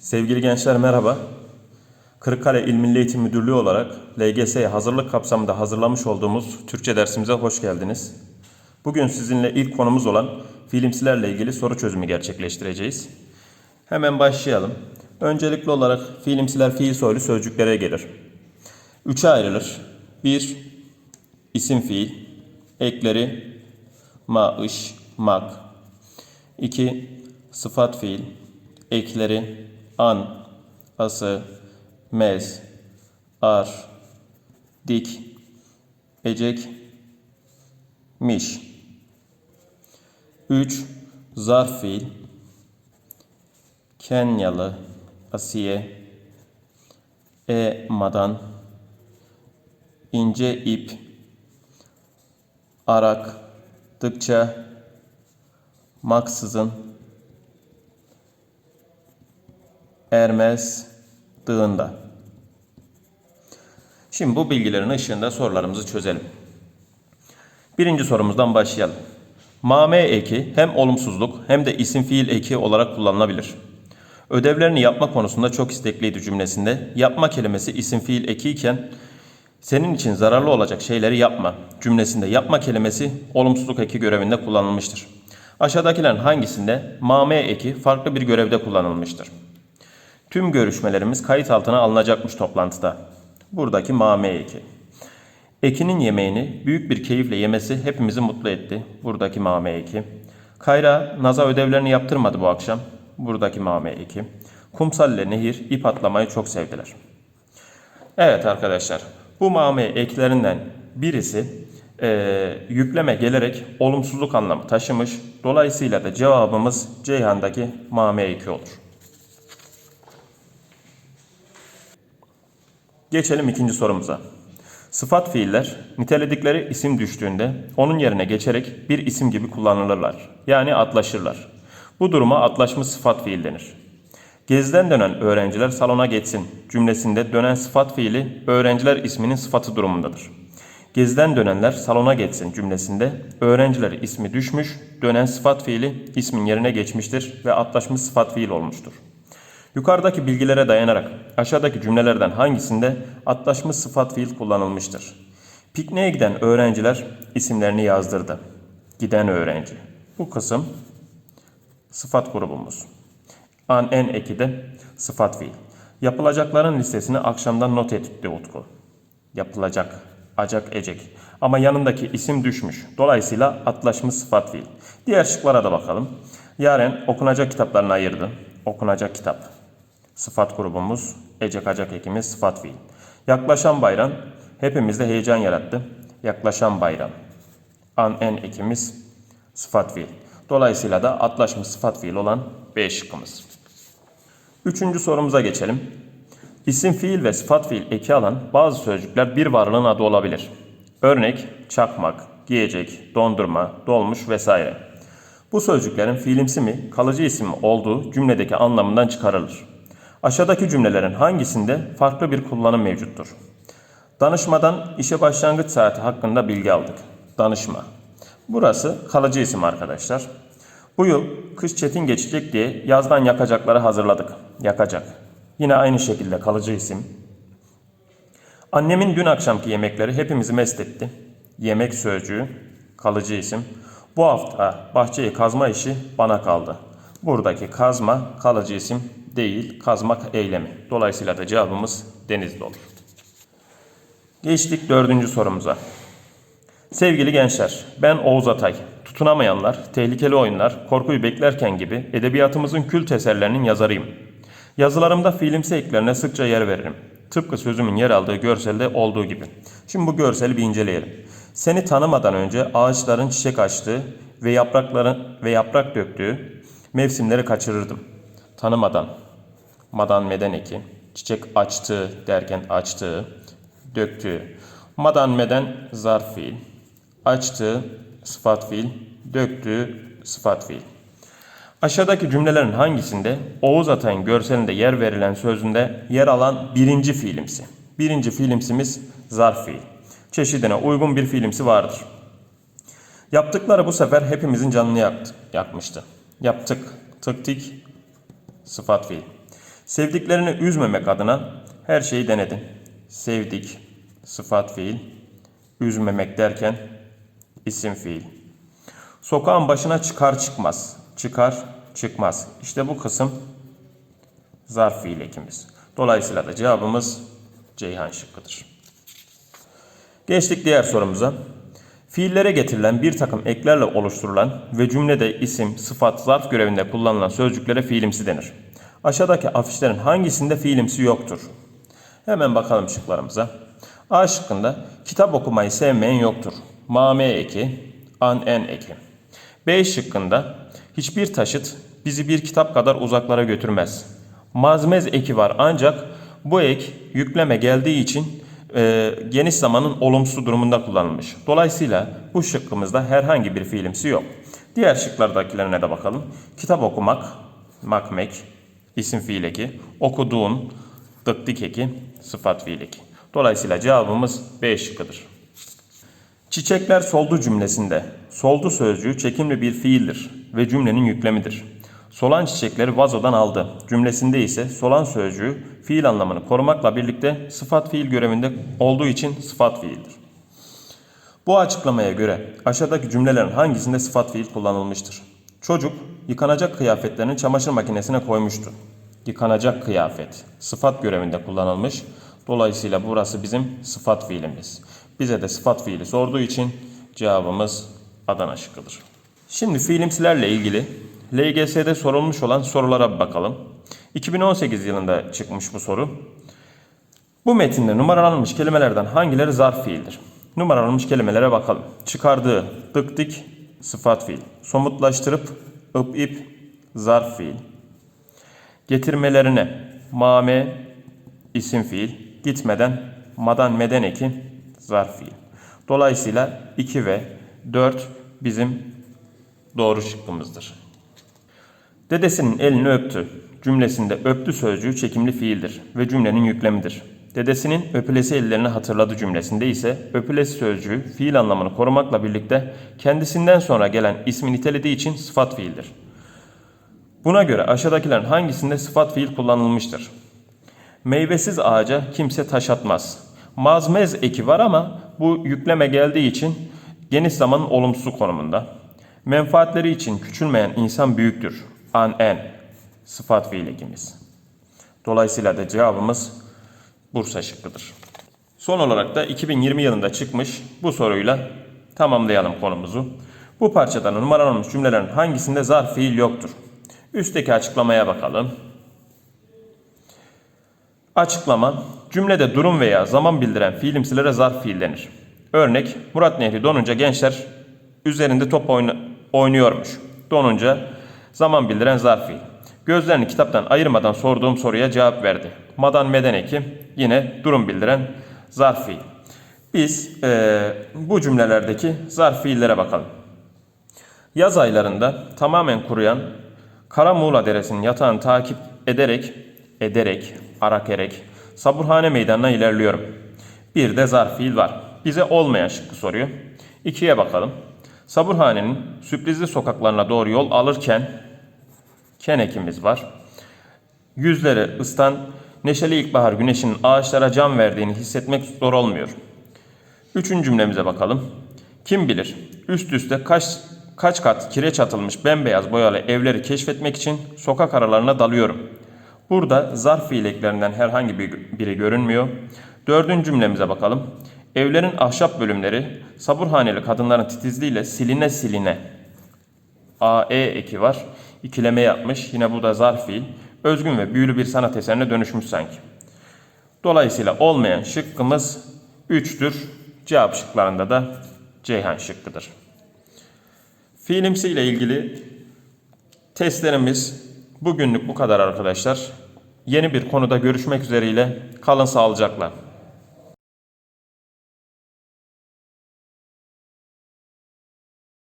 Sevgili gençler merhaba. Kırıkkale İl Milli Eğitim Müdürlüğü olarak LGS'ye hazırlık kapsamında hazırlamış olduğumuz Türkçe dersimize hoş geldiniz. Bugün sizinle ilk konumuz olan fiilimsilerle ilgili soru çözümü gerçekleştireceğiz. Hemen başlayalım. Öncelikli olarak fiilimsiler fiil soylu sözcüklere gelir. Üçe ayrılır. 1. isim fiil. Ekleri ma, ış, mak. 2. Sıfat fiil. Ekleri an, ası, mez, ar, dik, ecek, miş. 3. Zarf fiil. Kenyalı, asiye, e madan, ince ip, arak, dıkça, maksızın, ermez, dığında. Şimdi bu bilgilerin ışığında sorularımızı çözelim. Birinci sorumuzdan başlayalım. Mame eki hem olumsuzluk hem de isim fiil eki olarak kullanılabilir. Ödevlerini yapma konusunda çok istekliydi cümlesinde. Yapma kelimesi isim fiil eki iken senin için zararlı olacak şeyleri yapma cümlesinde yapma kelimesi olumsuzluk eki görevinde kullanılmıştır. Aşağıdakilerin hangisinde mame eki farklı bir görevde kullanılmıştır? Tüm görüşmelerimiz kayıt altına alınacakmış toplantıda. Buradaki mame eki. Ekin'in yemeğini büyük bir keyifle yemesi hepimizi mutlu etti. Buradaki mame eki. Kayra, Naz'a ödevlerini yaptırmadı bu akşam. Buradaki mame eki. Kumsal ile Nehir ip atlamayı çok sevdiler. Evet arkadaşlar, bu mame eklerinden birisi eee, yükleme gelerek olumsuzluk anlamı taşımış. Dolayısıyla da cevabımız Ceyhan'daki mame eki olur. Geçelim ikinci sorumuza. Sıfat fiiller niteledikleri isim düştüğünde onun yerine geçerek bir isim gibi kullanılırlar. Yani atlaşırlar. Bu duruma atlaşmış sıfat fiil denir. Geziden dönen öğrenciler salona geçsin cümlesinde dönen sıfat fiili öğrenciler isminin sıfatı durumundadır. Geziden dönenler salona geçsin cümlesinde öğrenciler ismi düşmüş, dönen sıfat fiili ismin yerine geçmiştir ve atlaşmış sıfat fiil olmuştur. Yukarıdaki bilgilere dayanarak aşağıdaki cümlelerden hangisinde atlaşmış sıfat fiil kullanılmıştır? Pikniğe giden öğrenciler isimlerini yazdırdı. Giden öğrenci. Bu kısım sıfat grubumuz. An en eki de sıfat fiil. Yapılacakların listesini akşamdan not etti Utku. Yapılacak, acak, ecek. Ama yanındaki isim düşmüş. Dolayısıyla atlaşmış sıfat fiil. Diğer şıklara da bakalım. Yaren okunacak kitaplarını ayırdı. Okunacak kitap. Sıfat grubumuz, ecek acak ekimiz sıfat fiil. Yaklaşan bayram hepimizde heyecan yarattı. Yaklaşan bayram. An en ekimiz sıfat fiil. Dolayısıyla da atlaşmış sıfat fiil olan B şıkkımız. Üçüncü sorumuza geçelim. İsim fiil ve sıfat fiil eki alan bazı sözcükler bir varlığın adı olabilir. Örnek çakmak, giyecek, dondurma, dolmuş vesaire. Bu sözcüklerin fiilimsi mi, kalıcı isim mi olduğu cümledeki anlamından çıkarılır. Aşağıdaki cümlelerin hangisinde farklı bir kullanım mevcuttur? Danışmadan işe başlangıç saati hakkında bilgi aldık. Danışma. Burası kalıcı isim arkadaşlar. Bu yıl kış çetin geçecek diye yazdan yakacakları hazırladık. Yakacak. Yine aynı şekilde kalıcı isim. Annemin dün akşamki yemekleri hepimizi mest etti. Yemek sözcüğü, kalıcı isim. Bu hafta bahçeyi kazma işi bana kaldı. Buradaki kazma kalıcı isim değil, kazmak eylemi. Dolayısıyla da cevabımız denizli olur. Geçtik dördüncü sorumuza. Sevgili gençler, ben Oğuz Atay. Tutunamayanlar, tehlikeli oyunlar, korkuyu beklerken gibi edebiyatımızın kült eserlerinin yazarıyım. Yazılarımda fiilimsi eklerine sıkça yer veririm. Tıpkı sözümün yer aldığı görselde olduğu gibi. Şimdi bu görseli bir inceleyelim. Seni tanımadan önce ağaçların çiçek açtığı ve yaprakların ve yaprak döktüğü mevsimleri kaçırırdım. Tanımadan, madan meden eki, çiçek açtığı derken açtığı, döktüğü. Madan meden zarf fiil, açtığı sıfat fiil, döktüğü sıfat fiil. Aşağıdaki cümlelerin hangisinde Oğuz Atay'ın görselinde yer verilen sözünde yer alan birinci fiilimsi? Birinci fiilimsimiz zarf fiil. Çeşidine uygun bir fiilimsi vardır. Yaptıkları bu sefer hepimizin canını yaktı, yakmıştı. Yaptık, tıktik, sıfat fiil. Sevdiklerini üzmemek adına her şeyi denedin. Sevdik, sıfat fiil, üzmemek derken isim fiil. Sokağın başına çıkar çıkmaz, çıkar çıkmaz. İşte bu kısım zarf fiil ekimiz. Dolayısıyla da cevabımız Ceyhan şıkkıdır. Geçtik diğer sorumuza. Fiillere getirilen bir takım eklerle oluşturulan ve cümlede isim, sıfat, zarf görevinde kullanılan sözcüklere fiilimsi denir. Aşağıdaki afişlerin hangisinde fiilimsi yoktur? Hemen bakalım şıklarımıza. A şıkkında kitap okumayı sevmeyen yoktur. Mame eki, an en eki. B şıkkında hiçbir taşıt bizi bir kitap kadar uzaklara götürmez. Mazmez eki var ancak bu ek yükleme geldiği için e, geniş zamanın olumsuz durumunda kullanılmış. Dolayısıyla bu şıkkımızda herhangi bir fiilimsi yok. Diğer şıklardakilerine de bakalım. Kitap okumak, makmek, isim fiil eki, okuduğun, dıktik eki, sıfat fiil eki. Dolayısıyla cevabımız B şıkkıdır. Çiçekler soldu cümlesinde soldu sözcüğü çekimli bir fiildir ve cümlenin yüklemidir. Solan çiçekleri vazodan aldı cümlesinde ise solan sözcüğü fiil anlamını korumakla birlikte sıfat fiil görevinde olduğu için sıfat fiildir. Bu açıklamaya göre aşağıdaki cümlelerin hangisinde sıfat fiil kullanılmıştır? Çocuk yıkanacak kıyafetlerini çamaşır makinesine koymuştu. Yıkanacak kıyafet sıfat görevinde kullanılmış. Dolayısıyla burası bizim sıfat fiilimiz. Bize de sıfat fiili sorduğu için cevabımız Adana şıkkıdır. Şimdi fiilimsilerle ilgili LGS'de sorulmuş olan sorulara bakalım. 2018 yılında çıkmış bu soru. Bu metinde numaralanmış kelimelerden hangileri zarf fiildir? Numaralanmış kelimelere bakalım. Çıkardığı, dık dik, sıfat fiil. Somutlaştırıp, ıp ip, zarf fiil. Getirmelerine, mame, isim fiil. Gitmeden, madan meden eki, zarf fiil. Dolayısıyla 2 ve 4 bizim doğru şıkkımızdır. Dedesinin elini öptü. Cümlesinde öptü sözcüğü çekimli fiildir ve cümlenin yüklemidir. Dedesinin öpülesi ellerini hatırladı cümlesinde ise öpülesi sözcüğü fiil anlamını korumakla birlikte kendisinden sonra gelen ismi nitelediği için sıfat fiildir. Buna göre aşağıdakilerin hangisinde sıfat fiil kullanılmıştır? Meyvesiz ağaca kimse taş atmaz. Mazmez eki var ama bu yükleme geldiği için geniş zamanın olumsuz konumunda. Menfaatleri için küçülmeyen insan büyüktür. An en sıfat fiil ekimiz. Dolayısıyla da cevabımız Bursa şıkkıdır. Son olarak da 2020 yılında çıkmış bu soruyla tamamlayalım konumuzu. Bu parçada numaralanmış cümlelerin hangisinde zarf fiil yoktur? Üstteki açıklamaya bakalım. Açıklama, cümlede durum veya zaman bildiren fiilimsilere zarf fiil denir. Örnek, Murat Nehri donunca gençler üzerinde top oyna- oynuyormuş. Donunca zaman bildiren zarf fiil. Gözlerini kitaptan ayırmadan sorduğum soruya cevap verdi. Madan Medeneki yine durum bildiren zarf fiil. Biz eee, bu cümlelerdeki zarf fiillere bakalım. Yaz aylarında tamamen kuruyan Kara Muğla Deresi'nin yatağını takip ederek, ederek, arak erek Saburhane Meydanı'na ilerliyorum. Bir de zarf fiil var. Bize olmayan şıkkı soruyor. İkiye bakalım. Saburhane'nin sürprizli sokaklarına doğru yol alırken kenekimiz var. Yüzleri ıstan, neşeli ilkbahar güneşinin ağaçlara can verdiğini hissetmek zor olmuyor. Üçüncü cümlemize bakalım. Kim bilir üst üste kaç kaç kat kireç atılmış bembeyaz boyalı evleri keşfetmek için sokak aralarına dalıyorum. Burada zarf fiileklerinden herhangi bir, biri görünmüyor. Dördüncü cümlemize bakalım. Evlerin ahşap bölümleri saburhaneli kadınların titizliğiyle siline siline AE eki var. İkileme yapmış. Yine bu da zarf fiil. Özgün ve büyülü bir sanat eserine dönüşmüş sanki. Dolayısıyla olmayan şıkkımız 3'tür. Cevap şıklarında da Ceyhan şıkkıdır. Fiilimsi ile ilgili testlerimiz bugünlük bu kadar arkadaşlar. Yeni bir konuda görüşmek üzereyle kalın sağlıcakla.